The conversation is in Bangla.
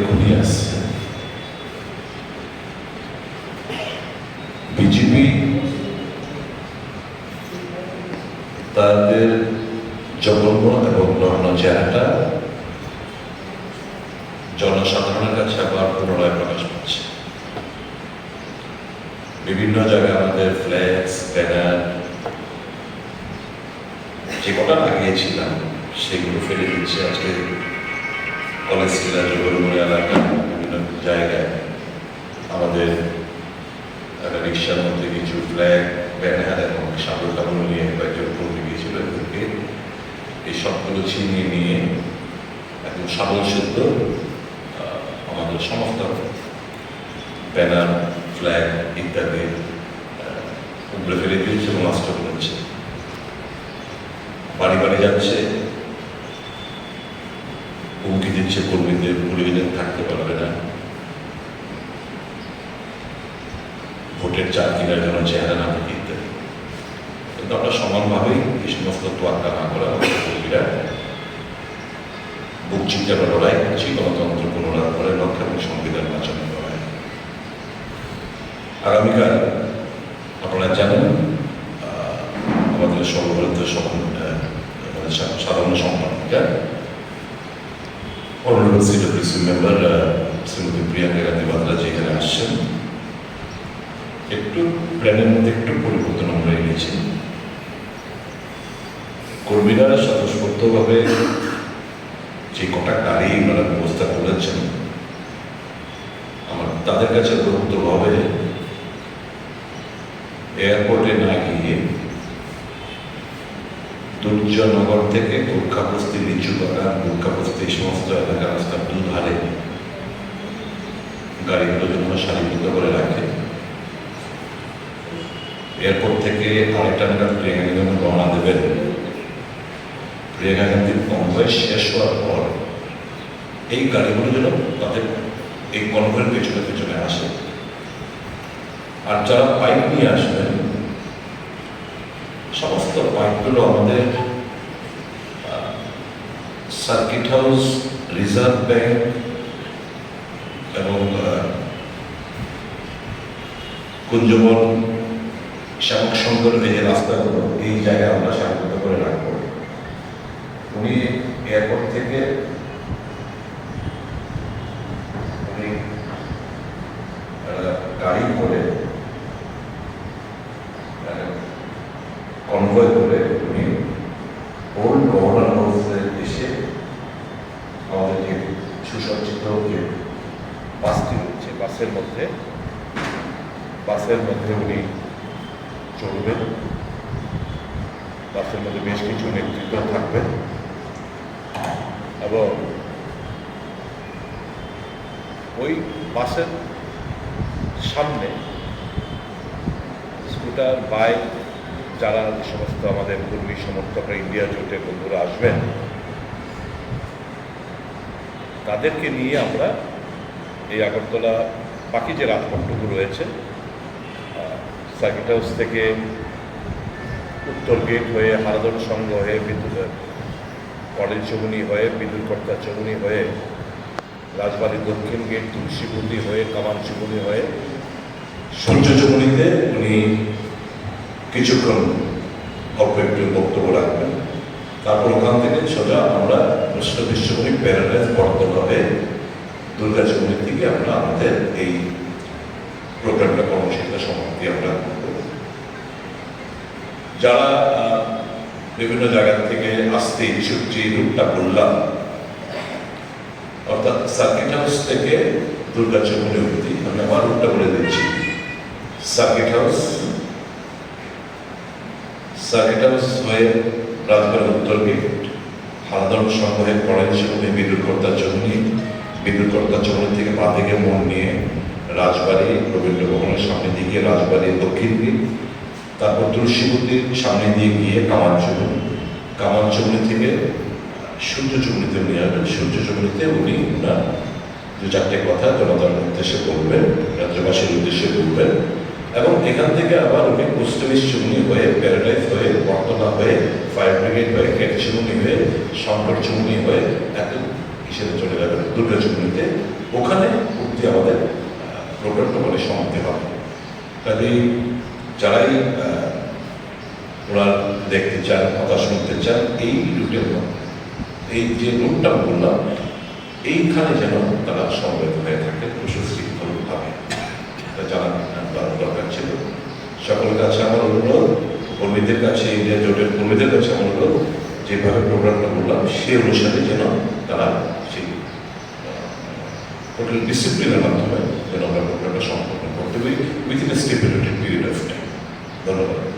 এক্ষুনি আসছে বিজেপি তাদের জঘন্য এবং নগ্ন চেহারাটা জনসাধারণের কাছে আবার পুনরায় প্রকাশ পাচ্ছে। বিভিন্ন জায়গায় আমাদের ফ্ল্যাক্স ব্যানার যে কটা লাগিয়েছিলাম, সেগুলো ফেলে দিচ্ছে আজকে কলেজ জেলা জগলমুড়ি এলাকা, বিভিন্ন জায়গায় আমাদের রিক্সার মধ্যে কিছু ফ্ল্যাগ ব্যানার এবং সাগর কাপড় নিয়ে কয়েকজন কর্মী গিয়েছিল এদেরকে। এই সবগুলো ছিনিয়ে নিয়ে একদম সাবল সিদ্ধ আমাদের সমস্ত ব্যানার ফ্ল্যাগ ইত্যাদি উপরে ফেলে দিয়েছে এবং নষ্ট করেছে। বাড়ি বাড়ি যাচ্ছে। দিচ্ছে কর্মীদের পুলিশদের থাকতে পারবে না। ভোটের চার কেনার জন্য চেহারা না থাকে ইত্যাদি। কিন্তু আমরা সমানভাবেই এই সমস্ত তোয়াক্কা না করে আমাদের কর্মীরা বুক চিন্তা লড়াই করছি, গণতন্ত্র পুনরায় করে লক্ষ্য এবং সংবিধান বাঁচানোর লড়াই। আগামীকাল আপনারা জানেন আমাদের সর্বভারতীয় সাধারণ সম্পাদিকা honourable CWC member Shrimati Priyanka Gandhi Vadra যে এখানে আসছেন একটু প্ল্যানের মধ্যে একটু পরিবর্তন আমরা এনেছি কর্মীরা স্বতঃস্ফূর্তভাবে যে কটা গাড়ি ওনারা ব্যবস্থা করেছেন আমার তাদের কাছে গুরুত্ব হবে এয়ারপোর্টে না গিয়ে দুর্জনগর থেকে গোর্খাবস্তি গাড়িগুলো যেন সারিবদ্ধ করে রাখে। এয়ারপোর্ট থেকে আরেকটা নাগাদ প্রিয়াঙ্কা গান্ধী যখন রওনা দেবেন। প্রিয়াঙ্কা গান্ধীর কনভয় শেষ হওয়ার পর এই গাড়িগুলো যেন তাদের এই কনভয়ের পেছনে পেছনে আসে। আর যারা পাইপ নিয়ে আসবেন, সমস্ত পাইপগুলো আমাদের সার্কিট হাউস, রিজার্ভ ব্যাংক এবং কুঞ্জবন শ্যামক সুন্দর এই যে রাস্তাগুলো, এই জায়গায় আমরা সারিবদ্ধ করে রাখব। উনি এয়ারপোর্ট থেকে উনি গাড়ি করে কনভয় করে উনি ওল্ড গভর্নর হাউসে এসে আমাদের যে সুসজ্জিত বাসটি রয়েছে বাসের মধ্যে বাসের মধ্যে উনি চলবেন বাসের মধ্যে বেশ কিছু নেতৃত্ব থাকবেন। এবং ওই বাসের সামনে স্কুটার, বাইক, যারা সমস্ত আমাদের কর্মী সমর্থকরা, ইন্ডিয়া জোটে বন্ধুরা আসবেন, তাদেরকে নিয়ে আমরা এই আগরতলা বাকি যে রাজপথটুকু রয়েছে সার্কিট হাউস থেকে উত্তর গেট হয়ে হারাদন সংঘ হয়ে বিদ্যুৎ কলেজ চৌমুনি হয়ে বিদ্যুৎ কর্তা চৌমুনি হয়ে রাজবাড়ি দক্ষিণ গেট তুলসীপুতি হয়ে কামান চৌমুনি হয়ে সূর্য চৌমুনিতে উনি কিছুক্ষণ অল্প একটু বক্তব্য রাখবেন। তারপর ওখান থেকে সোজা আমরা কৃষ্ণ বিশ্বকবি প্যারাডাইজ বর্তভাবে দুর্গা চৌমুনি থেকে আমরা আমাদের এই প্রোগ্রামটা কর্মসূচিটা সমাপ্তি আমরা যারা বিভিন্ন জায়গা থেকে আসতে ইচ্ছুক যে রুটটা বললাম, অর্থাৎ সার্কিট হাউস থেকে দুর্গা চৌমুনি অবধি, আমি আমার রুটটা বলে দিচ্ছি। সার্কিট হাউস সার্কিট হাউস হয়ে রাজবাড়ি উত্তর গেট হালদন হয়ে কলেজ চৌমুনি বিদ্যুৎ কর্তা চৌমুনি বিদ্যুৎ কর্তা চৌমুনি থেকে বাঁ থেকে মোড় নিয়ে রাজবাড়ি, রবীন্দ্র ভবনের সামনে দিয়ে গিয়ে রাজবাড়ি দক্ষিণ দিক, তারপর তুলসীপতির সামনে দিয়ে গিয়ে কামান চৌমুনি থেকে সূর্য চৌমুনিতে উনি আসবেন। সূর্য চৌমুনিতে উনি ওনার দু চারটে কথা জনতার উদ্দেশ্যে বলবেন, রাজ্যবাসীর উদ্দেশ্যে বলবেন, এবং এখান থেকে আবার উনি পোস্টমিস চুমনি হয়ে প্যারাডাইজ হয়ে বর্তলা হয়ে, ফায়ার ব্রিগেড হয়ে, কেট চুমনি হয়ে, শঙ্কর চুমনি হয়ে, এত হিসেবে চলে যাবে দুর্গাচুরিতে ওখানে অব্দি আমাদের প্রোগ্রামটা বলে সমাপ্তি হবে। কাজেই যারাই ওনার দেখতে চান, কথা শুনতে চান, এই রুটের এই যে রুটটা বললাম, এইখানে যেন তারা সমবেত হয়ে থাকে, সুশৃঙ্খলভাবে। এটা জানার দর- দরকার ছিল। সকলের কাছে আমার অনুরোধ, কর্মীদের কাছে ইন্ডিয়া জোটের কর্মীদের কাছে আমার অনুরোধ, যেভাবে প্রোগ্রামটা বললাম, সে অনুসারে যেন টোটাল ডিসিপ্লিনের মাধ্যমে যেন আমরা প্রোগ্রামটা সম্পন্ন করতে পারি within a stipulated period of time ধন্যবাদ।